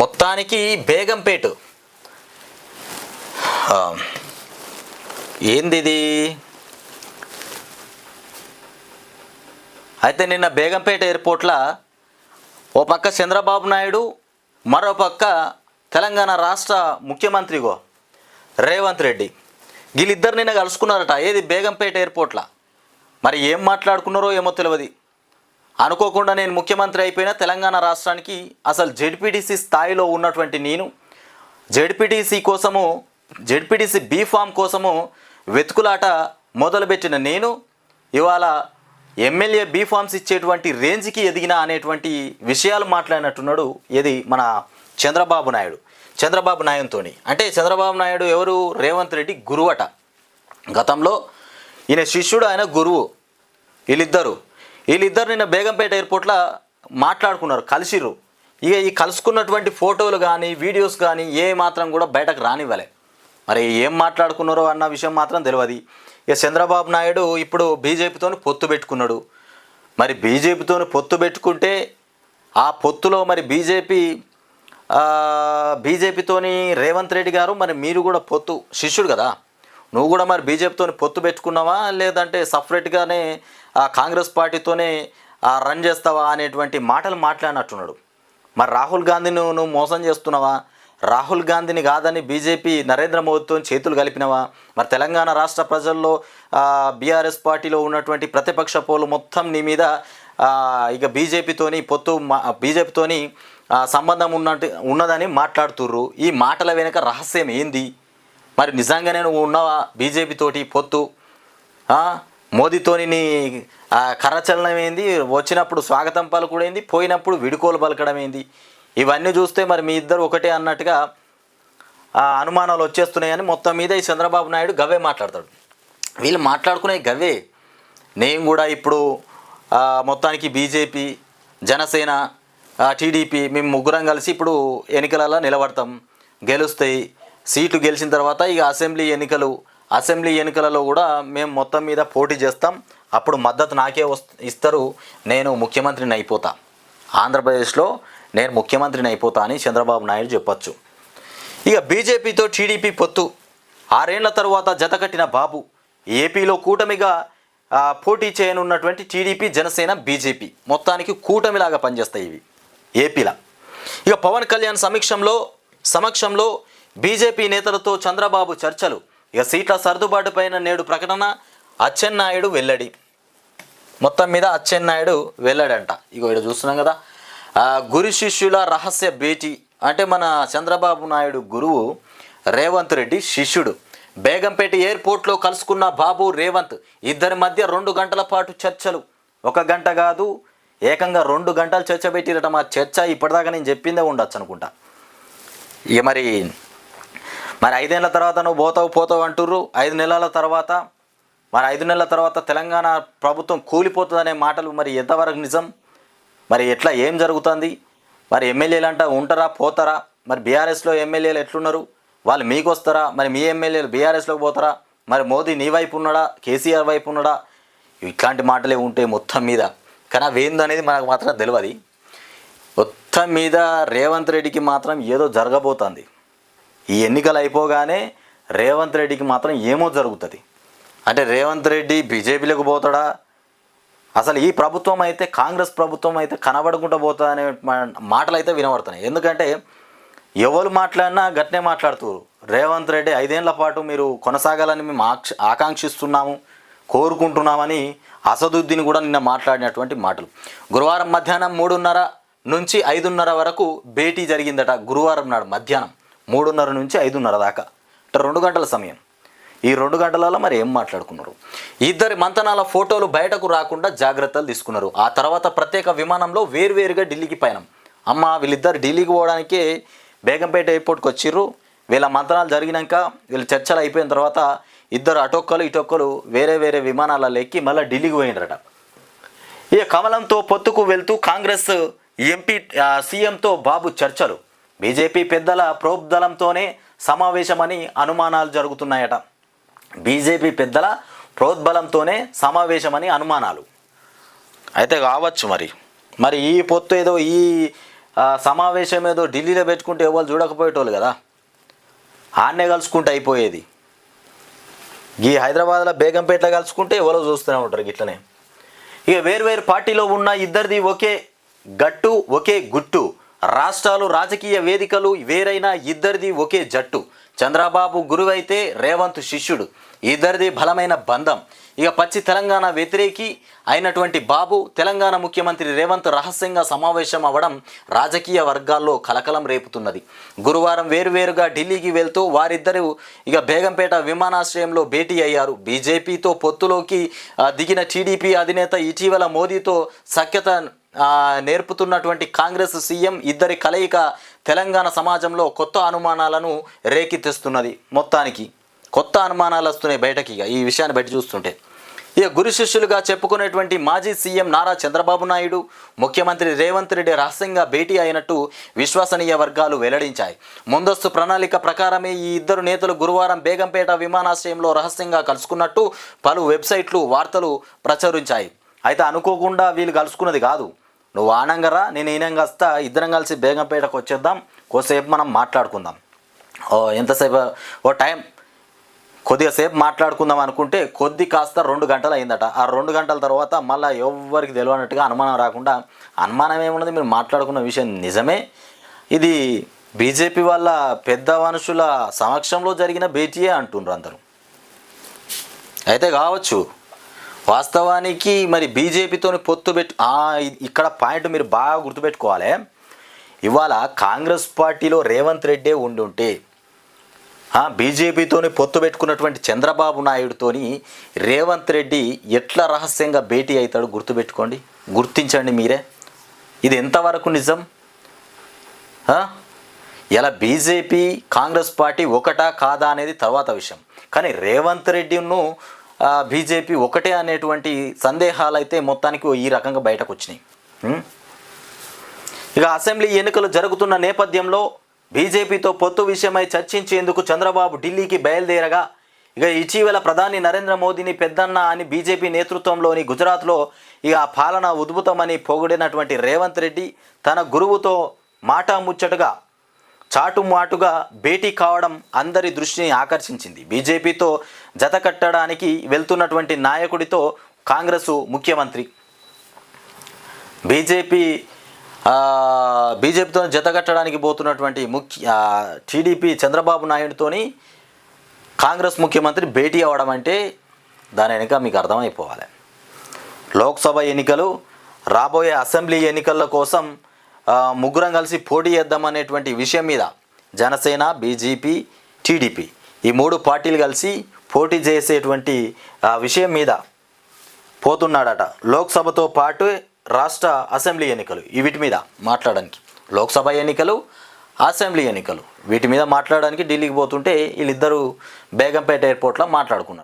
మొత్తానికి బేగంపేట. ఏంది ఇది అయితే నిన్న బేగంపేట ఎయిర్పోర్ట్లో ఓ పక్క చంద్రబాబు నాయుడు మరో పక్క తెలంగాణ రాష్ట్ర ముఖ్యమంత్రిగో రేవంత్ రెడ్డి. వీళ్ళిద్దరు నిన్న కలుసుకున్నారట ఏది బేగంపేట ఎయిర్పోర్ట్లో? మరి ఏం మాట్లాడుకున్నారో ఏమో తెలియదు అనుకోకుండా నేను ముఖ్యమంత్రి అయిపోయిన తెలంగాణ రాష్ట్రానికి అసలు జెడ్పీటీసీ స్థాయిలో ఉన్నటువంటి నేను జెడ్పీటీసీ కోసము జెడ్పీటీసీ బీ ఫామ్ కోసము వెతుకులాట మొదలుపెట్టిన నేను ఇవాళ ఎమ్మెల్యే బీ ఫామ్స్ ఇచ్చేటువంటి రేంజ్కి ఎదిగిన అనేటువంటి విషయాలు మాట్లాడినట్టున్నాడు ఇది మన చంద్రబాబు నాయుడు. చంద్రబాబు నాయుడుతో అంటే చంద్రబాబు నాయుడు ఎవరు? రేవంత్ రెడ్డి గురువట. గతంలో ఈయన శిష్యుడు ఆయన గురువు. వీళ్ళిద్దరు. వీళ్ళిద్దరు నిన్న బేగంపేట ఎయిర్పోర్ట్లో మాట్లాడుకున్నారు కలిసిర్రు. ఇక ఈ కలుసుకున్నటువంటి ఫోటోలు కానీ వీడియోస్ కానీ ఏ మాత్రం కూడా బయటకు రానివ్వలే. మరి ఏం మాట్లాడుకున్నారో అన్న విషయం మాత్రం తెలియదు ఇక చంద్రబాబు నాయుడు ఇప్పుడు బీజేపీతో పొత్తు పెట్టుకున్నాడు. మరి బీజేపీతో పొత్తు పెట్టుకుంటే ఆ పొత్తులో మరి బీజేపీ బీజేపీతోని రేవంత్ రెడ్డి గారు మరి మీరు కూడా పొత్తు శిష్యుడు కదా. నువ్వు కూడా మరి బీజేపీతో పొత్తు పెట్టుకున్నావా? లేదంటే సపరేట్గానే కాంగ్రెస్ పార్టీతోనే రన్ చేస్తావా? అనేటువంటి మాటలు మాట్లాడినట్టున్నాడు. మరి రాహుల్ గాంధీని నువ్వు మోసం చేస్తున్నావా? రాహుల్ గాంధీని కాదని బీజేపీ నరేంద్ర మోదీతో చేతులు కలిపినవా? మరి తెలంగాణ రాష్ట్ర ప్రజల్లో బీఆర్ఎస్ పార్టీలో ఉన్నటువంటి ప్రతిపక్ష పోలు మొత్తం నీ మీద ఇక బీజేపీతోని పొత్తు మా- బీజేపీతోని సంబంధం ఉన్నట్టు ఉన్నదని మాట్లాడుతుర్రు. ఈ మాటల వెనుక రహస్యం ఏంది? మరి నిజంగానే నువ్వు ఉన్నావా బీజేపీతోటి పొత్తు? మోదీతోని నీ కరచలనం ఏంది వచ్చినప్పుడు స్వాగతం పలుకుడైంది? పోయినప్పుడు విడుకోలు పలకడం ఏంది ఇవన్నీ చూస్తే మరి మీ ఇద్దరు ఒకటే అన్నట్టుగా అనుమానాలు వచ్చేస్తున్నాయని మొత్తం మీద ఈ చంద్రబాబు నాయుడు గవే మాట్లాడతాడు. వీళ్ళు మాట్లాడుకునే గవే నేను కూడా ఇప్పుడు మొత్తానికి బీజేపీ జనసేన టీడీపీ మేము ముగ్గురం కలిసి ఇప్పుడు ఎన్నికలలో నిలబడతాం. గెలుస్తాయి. సీట్లు గెలిచిన తర్వాత ఇక అసెంబ్లీ ఎన్నికలు అసెంబ్లీ ఎన్నికలలో కూడా మేము మొత్తం మీద పోటీ చేస్తాం. అప్పుడు మద్దతు నాకే ఇస్తారు. నేను ముఖ్యమంత్రిని అయిపోతా. ఆంధ్రప్రదేశ్లో నేను ముఖ్యమంత్రిని అయిపోతా అని చంద్రబాబు నాయుడు చెప్పొచ్చు. ఇక బీజేపీతో టీడీపీ పొత్తు. ఆరేళ్ళ తరువాత జతకట్టిన బాబు. ఏపీలో కూటమిగా పోటీ చేయనున్నటువంటి టీడీపీ జనసేన బీజేపీ మొత్తానికి కూటమిలాగా పనిచేస్తాయి ఇవి. ఏపీలా. ఇక పవన్ కళ్యాణ్ సమీక్షంలో సమక్షంలో బీజేపీ నేతలతో చంద్రబాబు చర్చలు. ఇక సీట్ల సర్దుబాటు పైన నేడు ప్రకటన అచ్చెన్నాయుడు వెల్లడి. మొత్తం మీద అచ్చెన్నాయుడు వెళ్ళాడంట ఇగో ఇక్కడ చూస్తున్నాం కదా. గురు శిష్యుల రహస్య భేటీ. అంటే మన చంద్రబాబు నాయుడు గురువు రేవంత్ రెడ్డి శిష్యుడు. బేగంపేట ఎయిర్పోర్ట్లో కలుసుకున్న బాబు రేవంత్ ఇద్దరి మధ్య రెండు గంటల పాటు చర్చలు. ఒక గంట కాదు ఏకంగా రెండు గంటలు చర్చ పెట్టిరట మా చర్చ. ఇప్పటిదాకా నేను చెప్పిందే ఉండొచ్చు అనుకుంటా. ఇక మరి మరి ఐదేళ్ళ తర్వాత నువ్వు పోతావు పోతావు అంటుర్రు. ఐదు నెలల తర్వాత మరి ఐదు నెలల తర్వాత తెలంగాణ ప్రభుత్వం కూలిపోతుందనే మాటలు మరి ఎంతవరకు నిజం? మరి ఎట్లా ఏం జరుగుతుంది? మరి ఎమ్మెల్యేలు అంట ఉంటారా పోతారా? మరి బీఆర్ఎస్లో ఎమ్మెల్యేలు ఎట్లున్నారు? వాళ్ళు మీకు వస్తారా మరి మీ ఎమ్మెల్యేలు బీఆర్ఎస్లోకి పోతారా? మరి మోదీ నీ వైపు ఉన్నాడా? కేసీఆర్ వైపు ఉన్నాడా? ఇట్లాంటి మాటలే ఉంటాయి మొత్తం మీద. కానీ అవి ఏందనేది మనకు మాత్రం తెలియదు మొత్తం మీద రేవంత్ రెడ్డికి మాత్రం ఏదో జరగబోతుంది. ఈ ఎన్నికలు అయిపోగానే రేవంత్ రెడ్డికి మాత్రం ఏమో జరుగుతుంది. అంటే రేవంత్ రెడ్డి బీజేపీలకు పోతాడా? అసలు ఈ ప్రభుత్వం అయితే కాంగ్రెస్ ప్రభుత్వం అయితే కనబడకుండా పోతుంది అనే మా- మాటలు అయితే వినబడుతున్నాయి. ఎందుకంటే ఎవరు మాట్లాడినా గట్నే మాట్లాడుతున్నారు రేవంత్ రెడ్డి ఐదేళ్ళ పాటు మీరు కొనసాగాలని మేము ఆక్ష ఆకాంక్షిస్తున్నాము కోరుకుంటున్నామని అసదుద్దీన్ కూడా నిన్న మాట్లాడినటువంటి మాటలు. గురువారం మధ్యాహ్నం మూడున్నర నుంచి ఐదున్నర వరకు భేటీ జరిగిందట గురువారం నాడు మధ్యాహ్నం. మూడున్నర నుంచి ఐదున్నర దాకా. అంటే రెండు గంటల సమయం. ఈ రెండు గంటలలో మరి ఏం మాట్లాడుకున్నారు? ఇద్దరి మంతనాల ఫోటోలు బయటకు రాకుండా జాగ్రత్తలు తీసుకున్నారు. ఆ తర్వాత ప్రత్యేక విమానంలో వేరువేరుగా ఢిల్లీకి పయనం. అమ్మ వీళ్ళిద్దరు ఢిల్లీకి పోవడానికే బేగంపేట ఎయిర్పోర్ట్కి వచ్చిర్రు. వీళ్ళ మంతనాలు జరిగినాక వీళ్ళ చర్చలు అయిపోయిన తర్వాత ఇద్దరు అటొక్కలు ఇటొక్కలు వేరే వేరే విమానాలలో ఎక్కి మళ్ళీ ఢిల్లీకి పోయినరట. ఇక కమలంతో పొత్తుకు వెళ్తూ కాంగ్రెస్ ఎంపీ సీఎంతో బాబు చర్చలు. బీజేపీ పెద్దల ప్రోద్బలంతోనే సమావేశమని అనుమానాలు జరుగుతున్నాయట. బీజేపీ పెద్దల ప్రోద్బలంతోనే సమావేశమని అనుమానాలు. అయితే కావచ్చు మరి. మరి ఈ పొత్తు ఏదో ఈ సమావేశం ఏదో ఢిల్లీలో పెట్టుకుంటే ఎవరు చూడకపోయేటోళ్ళు కదా. ఆన్నే కలుసుకుంటే అయిపోయేది. ఈ హైదరాబాద్లో బేగంపేటలో కలుసుకుంటే ఎవరో చూస్తూనే ఉంటారు ఇట్లనే ఇక వేరు వేరు పార్టీలో ఉన్న ఇద్దరిది ఒకే గట్టు ఒకే గుట్టు. రాష్ట్రాలు రాజకీయ వేదికలు వేరైన ఇద్దరిది ఒకే జట్టు. చంద్రబాబు గురువైతే రేవంత్ శిష్యుడు. ఇద్దరిది బలమైన బంధం. ఇక పచ్చి తెలంగాణ వ్యతిరేకి అయినటువంటి బాబు తెలంగాణ ముఖ్యమంత్రి రేవంత్ రహస్యంగా సమావేశం అవ్వడం రాజకీయ వర్గాల్లో కలకలం రేపుతున్నది. గురువారం వేరువేరుగా ఢిల్లీకి వెళ్తూ వారిద్దరూ ఇక బేగంపేట విమానాశ్రయంలో భేటీ అయ్యారు. బీజేపీతో పొత్తులోకి దిగిన టీడీపీ అధినేత ఇటీవల మోదీతో సఖ్యత నేర్పుతున్నటువంటి కాంగ్రెస్ సీఎం ఇద్దరి కలయిక తెలంగాణ సమాజంలో కొత్త అనుమానాలను రేకెత్తిస్తున్నది మొత్తానికి. కొత్త అనుమానాలు వస్తున్నాయి బయటకి ఇక ఈ విషయాన్ని బయట చూస్తుంటే. ఇక గురు శిష్యులుగా చెప్పుకునేటువంటి మాజీ సీఎం నారా చంద్రబాబు నాయుడు ముఖ్యమంత్రి రేవంత్ రెడ్డి రహస్యంగా భేటీ అయినట్టు విశ్వసనీయ వర్గాలు వెల్లడించాయి. ముందస్తు ప్రణాళిక ప్రకారమే ఈ ఇద్దరు నేతలు గురువారం బేగంపేట విమానాశ్రయంలో రహస్యంగా కలుసుకున్నట్టు పలు వెబ్సైట్లు వార్తలు ప్రచురించాయి. అయితే అనుకోకుండా వీళ్ళు కలుసుకున్నది కాదు. నువ్వు ఆనంగరా నేను ఈనంగా వస్తా ఇద్దరం కలిసి బేగంపేటకు వచ్చేద్దాం కోసేపు మనం మాట్లాడుకుందాం. ఓ ఎంతసేపు? ఓ టైం. కొద్దిగా సేపు మాట్లాడుకుందాం అనుకుంటే కొద్ది కాస్త రెండు గంటలు అయిందట. ఆ రెండు గంటల తర్వాత మళ్ళీ ఎవ్వరికి తెలియనట్టుగా అనుమానం రాకుండా అనుమానం ఏమున్నది? మీరు మాట్లాడుకున్న విషయం నిజమే. ఇది బీజేపీ వాళ్ళ పెద్ద మనుషుల సమక్షంలో జరిగిన భేటీయే అంటుండ్రు అందరూ. అయితే కావచ్చు. వాస్తవానికి మరి బీజేపీతోని పొత్తు పెట్టు ఇక్కడ పాయింట్ మీరు బాగా గుర్తుపెట్టుకోవాలి. ఇవాళ కాంగ్రెస్ పార్టీలో రేవంత్ రెడ్డే ఉండి ఉంటే బీజేపీతోని పొత్తు పెట్టుకున్నటువంటి చంద్రబాబు నాయుడుతోని రేవంత్ రెడ్డి ఎట్లా రహస్యంగా భేటీ అవుతాడు గుర్తుపెట్టుకోండి. గుర్తించండి మీరే. ఇది ఎంతవరకు నిజం? ఇలా బీజేపీ కాంగ్రెస్ పార్టీ ఒకటా కాదా అనేది తర్వాత విషయం. కానీ రేవంత్ రెడ్డిను బీజేపీ ఒకటే అనేటువంటి సందేహాలు అయితే మొత్తానికి ఈ రకంగా బయటకు వచ్చినాయి ఇక అసెంబ్లీ ఎన్నికలు జరుగుతున్న నేపథ్యంలో బీజేపీతో పొత్తు విషయమై చర్చించేందుకు చంద్రబాబు ఢిల్లీకి బయలుదేరగా ఇక ఇటీవల ప్రధాని నరేంద్ర మోదీని పెద్దన్న అని బీజేపీ నేతృత్వంలోని గుజరాత్లో ఇక పాలన ఉద్భుతమని పొగిడినటువంటి రేవంత్ రెడ్డి తన గురువుతో మాటా ముచ్చటగా చాటుమాటుగా భేటీ కావడం అందరి దృష్టిని ఆకర్షించింది. బీజేపీతో జత కట్టడానికి వెళ్తున్నటువంటి నాయకుడితో కాంగ్రెస్ ముఖ్యమంత్రి. బీజేపీ బీజేపీతో జతగట్టడానికి పోతున్నటువంటి ముఖ్య టీడీపీ చంద్రబాబు నాయుడుతోని కాంగ్రెస్ ముఖ్యమంత్రి భేటీ అవ్వడం అంటే దాని వెనుక మీకు అర్థమైపోవాలి. లోక్సభ ఎన్నికలు రాబోయే అసెంబ్లీ ఎన్నికల కోసం ముగ్గురం కలిసి పోటీ చేద్దామనేటువంటి విషయం మీద జనసేన బీజేపీ టీడీపీ ఈ మూడు పార్టీలు కలిసి పోటీ చేసేటువంటి విషయం మీద పోతున్నాడట. లోక్సభతో పాటు రాష్ట్ర అసెంబ్లీ ఎన్నికలు. వీటి మీద మాట్లాడడానికి. లోక్సభ ఎన్నికలు అసెంబ్లీ ఎన్నికలు. వీటి మీద మాట్లాడడానికి ఢిల్లీకి పోతుంటే వీళ్ళిద్దరూ బేగంపేట ఎయిర్పోర్ట్లో మాట్లాడుకున్నారు.